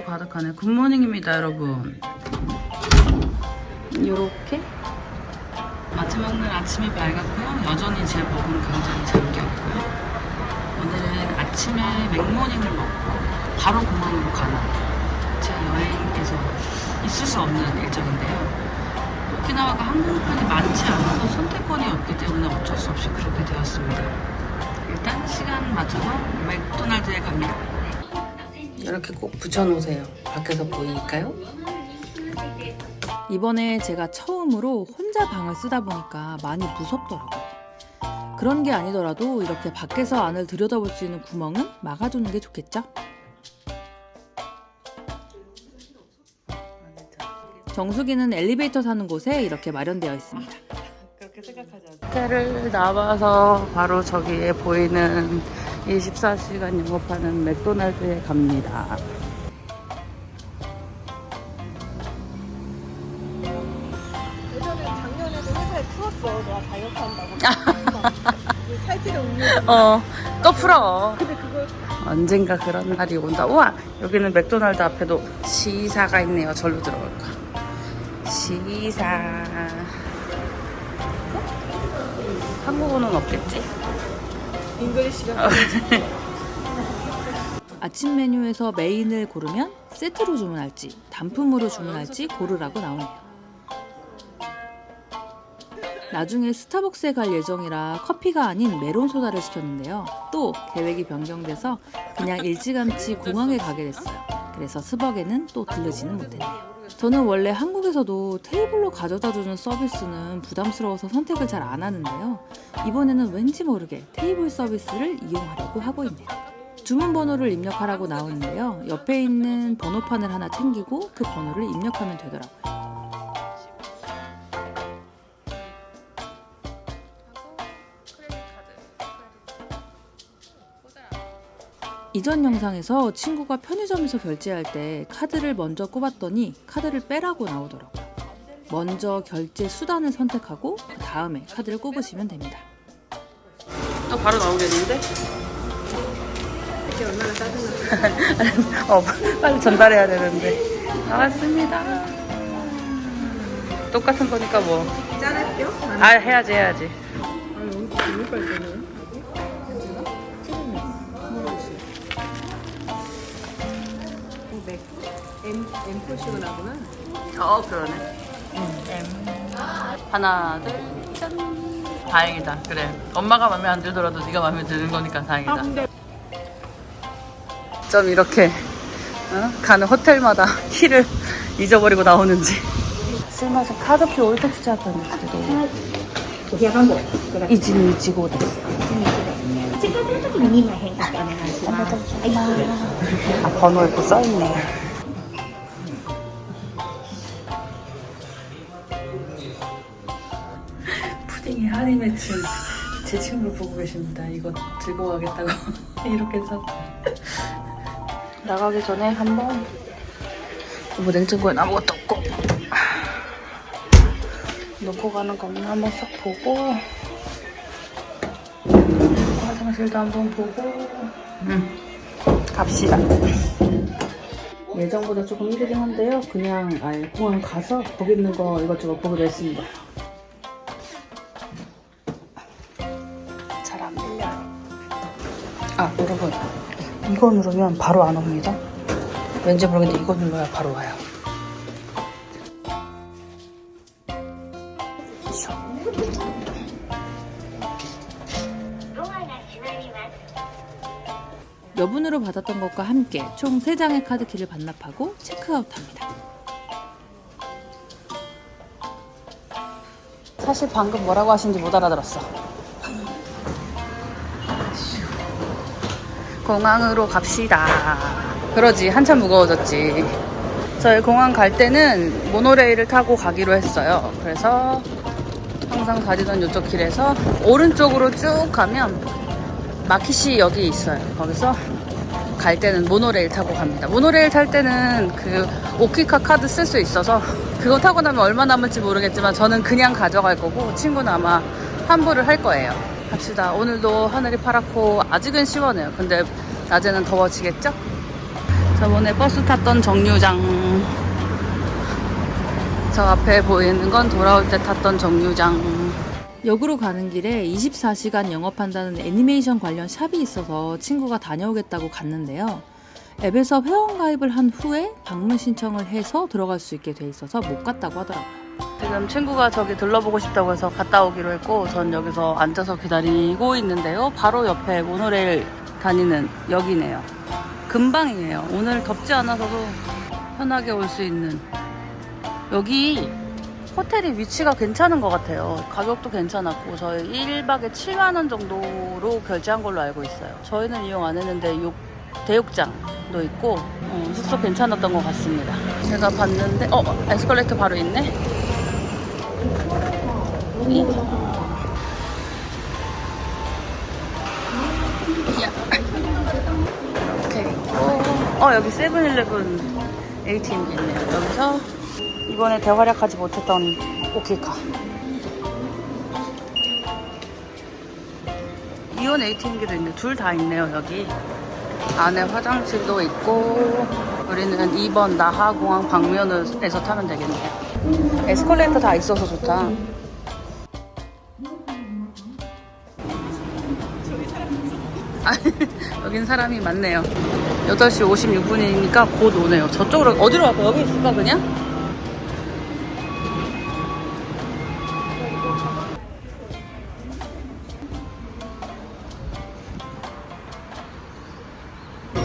또 바닥하네. 굿모닝입니다, 여러분. 요렇게 마지막 날 아침이 밝았고요. 여전히 제 목은 굉장히 잠겼고요. 오늘은 아침에 맥모닝을 먹고 바로 공항으로 가는 제 여행에서 있을 수 없는 일정인데요. 오키나와가 항공편이 많지 않아서 선택권이 없기 때문에 어쩔 수 없이 그렇게 되었습니다. 일단 시간 맞춰서 맥도날드에 갑니다. 이렇게 꼭 붙여놓으세요. 밖에서 보이니까요. 이번에 제가 처음으로 혼자 방을 쓰다 보니까 많이 무섭더라고요. 그런 게 아니더라도 이렇게 밖에서 안을 들여다볼 수 있는 구멍은 막아두는 게 좋겠죠? 정수기는 엘리베이터 사는 곳에 이렇게 마련되어 있습니다. 그렇게 생각하지 않아요. 호텔을 나와서 바로 저기에 보이는 24시간 영업하는 맥도날드에 갑니다. 예전에 작년에도 회사에 풀었어. 내가 다이어트 한다고. 그 살찌는 음료. 어, 또 풀어. 근데 그걸 언젠가 그런 날이 온다. 우와, 여기는 맥도날드 앞에도 시사가 있네요. 절로 들어갈까. 시사. 한국어는 없겠지? 잉글리시가 아침 메뉴에서 메인을 고르면 세트로 주문할지 단품으로 주문할지 고르라고 나오네요. 나중에 스타벅스에 갈 예정이라 커피가 아닌 메론 소다를 시켰는데요. 또 계획이 변경돼서 그냥 일찌감치 공항에 가게 됐어요. 그래서 스벅에는 또 들르지는 못했네요. 저는 원래 한국에서도 테이블로 가져다 주는 서비스는 부담스러워서 선택을 잘 안 하는데요. 이번에는 왠지 모르게 테이블 서비스를 이용하려고 하고 있네요. 주문 번호를 입력하라고 나오는데요. 옆에 있는 번호판을 하나 챙기고 그 번호를 입력하면 되더라고요. 이전 영상에서 친구가 편의점에서 결제할 때 카드를 먼저 꼽았더니 카드를 빼라고 나오더라고요. 먼저 결제 수단을 선택하고 그 다음에 카드를 꼽으시면 됩니다. 또 바로 나오겠는데? 이게 얼마나 짜증나. 어, 빨리 전달해야 되는데. 나왔습니다. 똑같은 거니까 뭐. 짠할게요. 아, 해야지, 해야지. 아, 너무 빨리 되네. 엠포시오라고는? 어 그러네. 음. 음. 하나 둘 짠. 다행이다. 그래. 엄마가 마음에 안 들더라도 네가 마음에 드는 거니까 다행이다. 아, 좀 이렇게 어? 가는 호텔마다 키를 잊어버리고 나오는지. 술마셔 카드키 올때치 찾았다는 데도 이진이 지고 됐어. 아, 아, 번호 이렇게 써있네. 맺힌 제 친구를 보고 계십니다. 이거 들고 가겠다고 이렇게 샀 나가기 전에 한번 뭐 냉장고에 아무것도 없고 놓고 가는 거 없나 한번 싹 보고 화장실도 한번 보고 음. 갑시다. 예정보다 조금 이르긴 한데요. 그냥 아예 공항 가서 있는 거 이것저것 보기로 했습니다. 여러분. 이거 누르면 바로 안 옵니다. 왠지 모르겠는데 이거 눌러야 바로 와요. 여분으로 받았던 것과 함께 총 3장의 카드키를 반납하고 체크아웃합니다. 사실 방금 뭐라고 하신지 못 알아들었어. 공항으로 갑시다. 그러지, 한참 무거워졌지. 저희 공항 갈 때는 모노레일을 타고 가기로 했어요. 그래서 항상 다니던 이쪽 길에서 오른쪽으로 쭉 가면 마키시 여기 있어요. 거기서 갈 때는 모노레일 타고 갑니다. 모노레일 탈 때는 그 오키카 카드 쓸 수 있어서 그거 타고 나면 얼마 남을지 모르겠지만 저는 그냥 가져갈 거고 친구는 아마 환불을 할 거예요. 갑시다. 오늘도 하늘이 파랗고 아직은 시원해요. 근데 낮에는 더워지겠죠? 저번에 버스 탔던 정류장. 저 앞에 보이는 건 돌아올 때 탔던 정류장. 역으로 가는 길에 24시간 영업한다는 애니메이션 관련 샵이 있어서 친구가 다녀오겠다고 갔는데요. 앱에서 회원 가입을 한 후에 방문 신청을 해서 들어갈 수 있게 돼 있어서 못 갔다고 하더라고요. 지금 친구가 저기 들러보고 싶다고 해서 갔다 오기로 했고 전 여기서 앉아서 기다리고 있는데요. 바로 옆에 모노레일 다니는 역이네요. 금방이에요. 오늘 덥지 않아서도 편하게 올 수 있는 여기 호텔이 위치가 괜찮은 것 같아요. 가격도 괜찮았고 저희 1박에 7만 원 정도로 결제한 걸로 알고 있어요. 저희는 이용 안 했는데 욕, 대욕장도 있고 어, 숙소 괜찮았던 것 같습니다. 제가 봤는데 어 에스컬레이터 바로 있네. 있고 어 여기 세븐일레븐 ATM기 있네요. 여기서 이번에 대활약하지 못했던 오키카 이온 ATM기도 있네. 둘다 있네요 여기. 안에 화장실도 있고 우리는 2번 나하공항 방면에서 타면 되겠네요. 에스컬레이터 다 있어서 좋다. 아, 여긴 사람이 많네요. 8시 56분이니까 곧 오네요. 저쪽으로, 어디로 갈까? 여기 있을까, 그냥?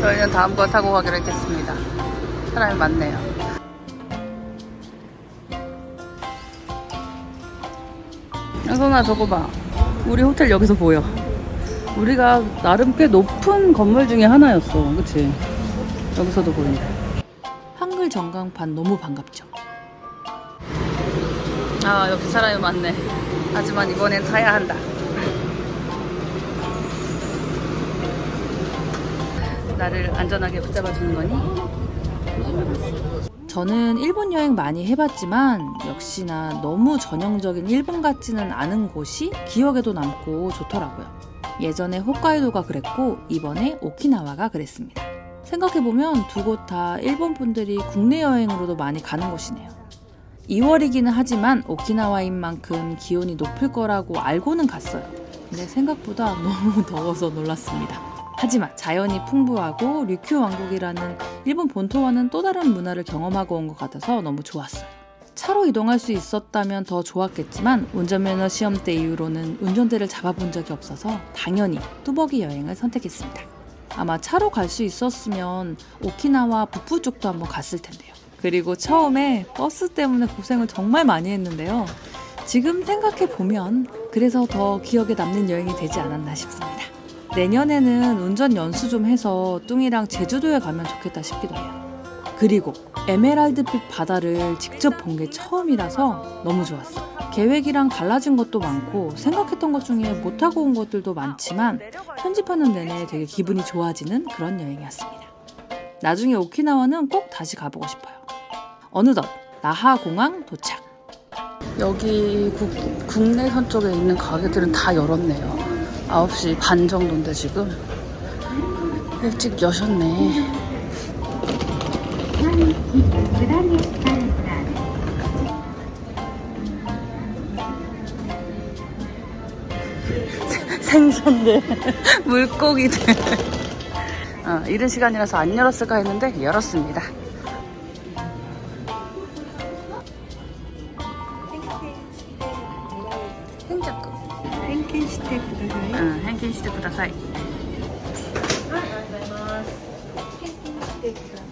저희는 다음 거 타고 가기로 했겠습니다. 사람이 많네요. 양선아, 저거 봐. 우리 호텔 여기서 보여. 우리가 나름 꽤 높은 건물 중에 하나였어. 그치? 여기서도 보인다. 한글 전광판 너무 반갑죠. 아, 역시 사람이 많네. 하지만 이번엔 타야 한다. 나를 안전하게 붙잡아주는 거니? 저는 일본 여행 많이 해봤지만 역시나 너무 전형적인 일본 같지는 않은 곳이 기억에도 남고 좋더라고요. 예전에 홋카이도가 그랬고 이번에 오키나와가 그랬습니다. 생각해보면 두 곳 다 일본 분들이 국내 여행으로도 많이 가는 곳이네요. 2월이기는 하지만 오키나와인 만큼 기온이 높을 거라고 알고는 갔어요. 근데 생각보다 너무 더워서 놀랐습니다. 하지만 자연이 풍부하고 류큐 왕국이라는 일본 본토와는 또 다른 문화를 경험하고 온 것 같아서 너무 좋았어요. 차로 이동할 수 있었다면 더 좋았겠지만 운전면허 시험 때 이후로는 운전대를 잡아본 적이 없어서 당연히 뚜벅이 여행을 선택했습니다. 아마 차로 갈 수 있었으면 오키나와 북부 쪽도 한번 갔을 텐데요. 그리고 처음에 버스 때문에 고생을 정말 많이 했는데요. 지금 생각해 보면 그래서 더 기억에 남는 여행이 되지 않았나 싶습니다. 내년에는 운전 연수 좀 해서 뚱이랑 제주도에 가면 좋겠다 싶기도 해요. 그리고 에메랄드빛 바다를 직접 본 게 처음이라서 너무 좋았어요. 계획이랑 달라진 것도 많고 생각했던 것 중에 못하고 온 것들도 많지만 편집하는 내내 되게 기분이 좋아지는 그런 여행이었습니다. 나중에 오키나와는 꼭 다시 가보고 싶어요. 어느덧 나하 공항 도착. 여기 국, 국내선 쪽에 있는 가게들은 다 열었네요. 9시 반 정도인데 지금 일찍 여셨네. 생선들 물고기들. 어, 이른 시간이라서 안 열었을까 했는데 열었습니다. 행자꾸 행켄시대 부다사이. 응 행켄시대 부다사이. 아, 감사합니다.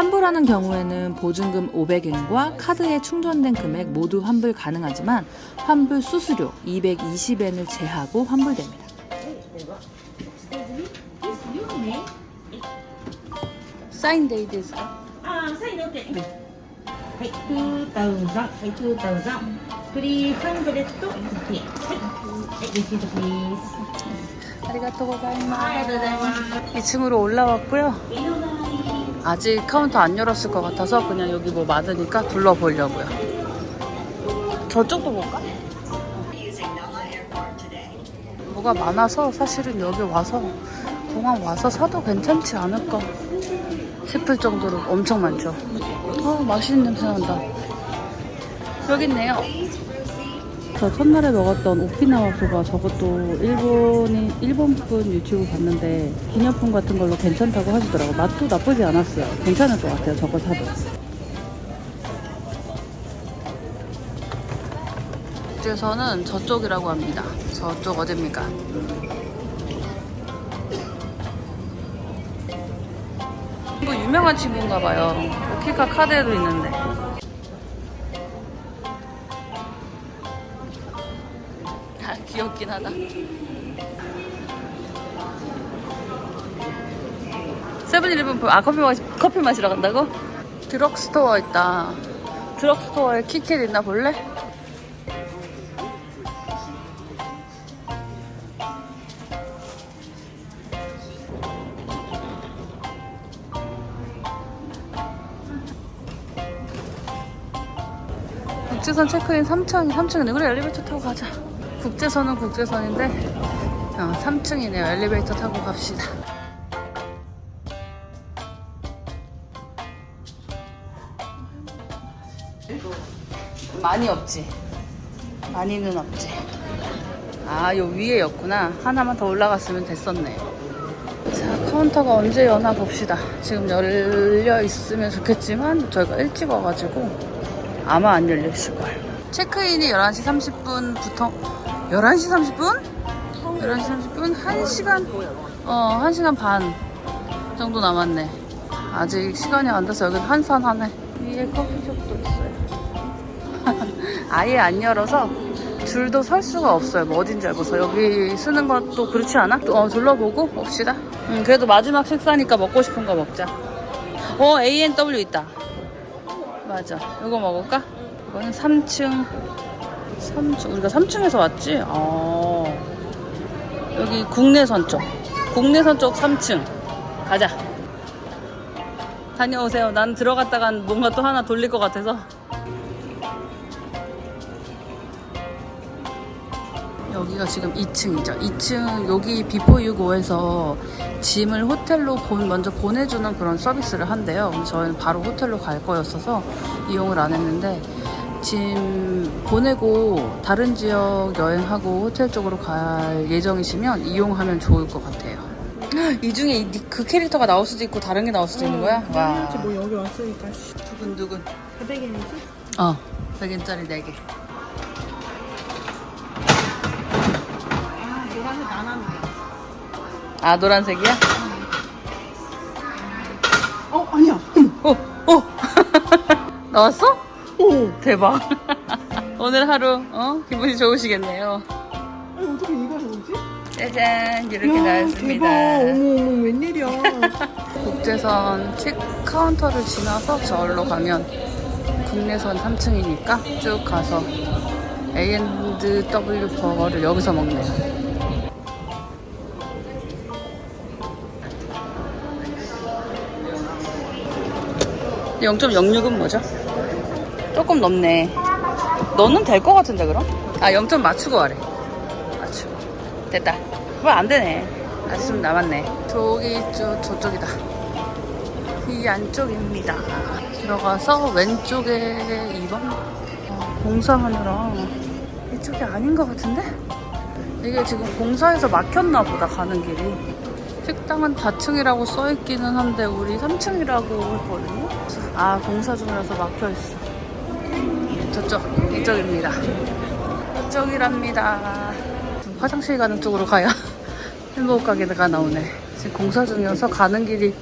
환불하는 경우에는 보증금 500엔과 카드에 충전된 금액 모두 환불 가능하지만 환불 수수료 220엔을 제하고 환불됩니다. 사인 데이드스. 아, 사인 오케이. 네. 2,000. 2,000. 3,000. 100엔. 네, 감사합니다. 감사합니다. 2층으로 올라왔고요. 아직 카운터 안 열었을 것 같아서 그냥 여기 뭐 많으니까 둘러보려고요. 저쪽도 볼까? 뭐가 많아서 사실은 여기 와서 공항 와서 사도 괜찮지 않을까 싶을 정도로 엄청 많죠. 어, 맛있는 냄새 난다. 여기 있네요. 저 첫날에 먹었던 오키나와 소바 저것도 일본이 일본 분 유튜브 봤는데 기념품 같은 걸로 괜찮다고 하시더라고. 맛도 나쁘지 않았어요. 괜찮을 것 같아요. 저거 사도. 국제선은 저쪽이라고 합니다. 저쪽 어딥니까? 뭐 유명한 친구인가 봐요. 오키카 카드에도 있는데. 아, 귀엽긴 하다. 세븐일레븐 아 커피 마시 커피 마시러 간다고? 드럭스토어 있다. 드럭스토어에 키캣 있나 볼래? 국제선 체크인 3층, 3층이네. 그래, 엘리베이터 타고 가자. 국제선은 국제선인데, 어, 3층이네요. 엘리베이터 타고 갑시다. 많이 없지? 많이는 없지? 아, 요 위에였구나. 하나만 더 올라갔으면 됐었네. 자, 카운터가 언제 여나 봅시다. 지금 열려 있으면 좋겠지만, 저희가 일찍 와가지고, 아마 안 열려 있을 거예요. 체크인이 11시 30분부터 11시 30분? 11시 30분? 1시간 어, 1시간 반 정도 남았네. 아직 시간이 안 돼서 여기는 한산하네. 위에 커피숍도 있어요. 아예 안 열어서 줄도 설 수가 없어요. 뭐 어딘지 알고서 여기 쓰는 것도 그렇지 않아? 또, 어, 둘러보고 봅시다. 음, 그래도 마지막 식사니까 먹고 싶은 거 먹자. 어, A&W 있다. 맞아. 이거 먹을까? 이거는 3층. 3층. 우리가 3층에서 왔지? 어. 여기 국내선 쪽. 국내선 쪽 3층. 가자. 다녀오세요. 난 들어갔다간 뭔가 또 하나 돌릴 것 같아서. 여기가 지금 2층이죠. 2층 여기 비포 유고에서 짐을 호텔로 본- 먼저 보내주는 그런 서비스를 한대요. 저희는 바로 호텔로 갈 거였어서 이용을 안 했는데 짐 보내고 다른 지역 여행하고 호텔 쪽으로 갈 예정이시면 이용하면 좋을 것 같아요. 이 중에 이- 그 캐릭터가 나올 수도 있고 다른 게 나올 수도 있는 거야? 와. 해야지 뭐 여기 왔으니까 씨. 두근두근. 400엔이지? 어, 100엔짜리 4개. 아 노란색 안 하는 아, 노란색이야? 어 아니야 어, 어. 나왔어? 어 대박. 오늘 하루, 어? 기분이 좋으시겠네요. 아니 어떻게 이걸 오지? 짜잔, 이렇게 야 나왔습니다. 대박 어머 어머 웬일이야 국제선 책 카운터를 지나서 저기로 가면 국내선 3층이니까 쭉 가서 A&W 버거를 여기서 먹네요. 0.06은 뭐죠? 조금 넘네. 너는 될 것 같은데 그럼? 아 0점 맞추고 하래. 맞추고. 됐다. 뭐 안 되네. 아직 좀 남았네. 저기 저 저쪽이다. 이 안쪽입니다. 들어가서 왼쪽에 2번 어, 공사하느라 이쪽이 아닌 것 같은데? 이게 지금 공사해서 막혔나 보다 가는 길이. 식당은 4층이라고 써있기는 한데 우리 3층이라고 했거든요. 아 공사 중이라서 막혀있어. 저쪽 이쪽입니다. 이쪽이랍니다. 좀 화장실 가는 쪽으로 가야 햄버거 가게가 나오네. 지금 공사 중이어서 가는 길이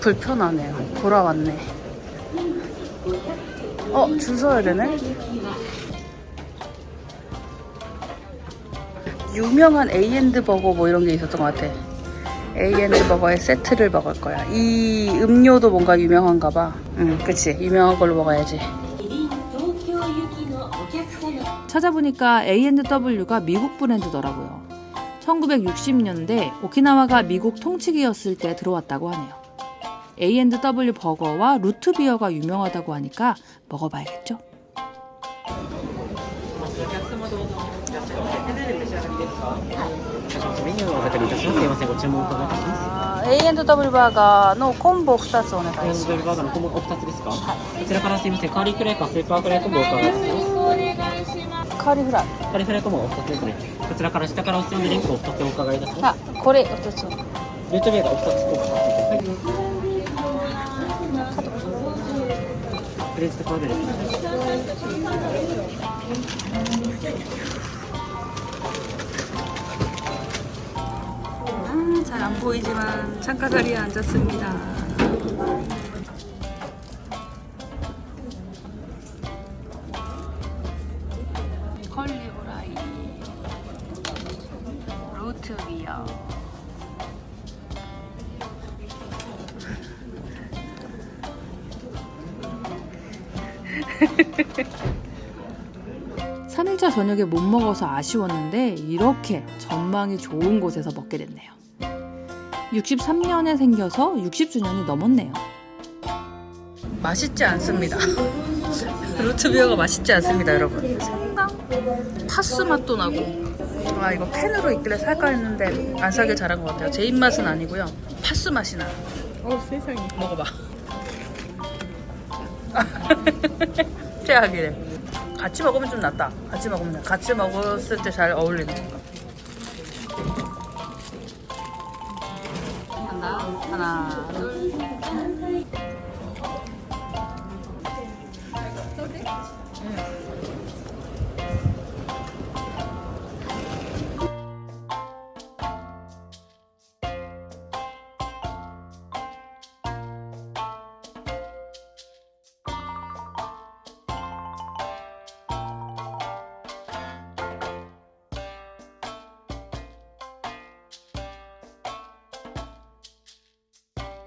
불편하네요. 돌아왔네. 어, 줄 서야 되네? 유명한 A&D 버거 뭐 이런 게 있었던 것 같아. A&W 버거의 세트를 먹을 거야. 이 음료도 뭔가 유명한가 봐. 응, 그치. 유명한 걸로 먹어야지. 찾아보니까 A&W가 미국 브랜드더라고요. 1960년대 오키나와가 미국 통치기였을 때 들어왔다고 하네요. A&W 버거와 루트 비어가 유명하다고 하니까 먹어봐야겠죠? メニューをお分かりいたします。すいません、ご注文お伺いいたします。 아, A&W バーガーのコンボ2つお願いしエンます。ドルバーガーのコンボお二つですか、こちらからすいません、カーリーフライかスーパーフライコンボお伺いします。 カリフライ。カーリーフライコンボお二つですね。こちらから下からお進みリンクをお二つお伺いいたします。あ、これ2つ。ルートビアがお二つとはい。クレジットカードです。 아, 잘 안 보이지만 창가 자리에 앉았습니다. 저녁에 못 먹어서 아쉬웠는데 이렇게 전망이 좋은 곳에서 먹게 됐네요. 63년에 생겨서 60주년이 넘었네요. 맛있지 않습니다. 루트비어가 맛있지 않습니다, 여러분. 생강? 파스 맛도 나고. 아, 이거 캔으로 있길래 살까 했는데 안 사길 잘한 것 같아요. 제 입맛은 아니고요. 파스 맛이 나. 어 세상에. 먹어봐. 최악이래. 같이 먹으면 좀 낫다. 같이 먹으면 같이 먹었을 때 잘 어울리는 거. 간다. 하나, 둘. 음.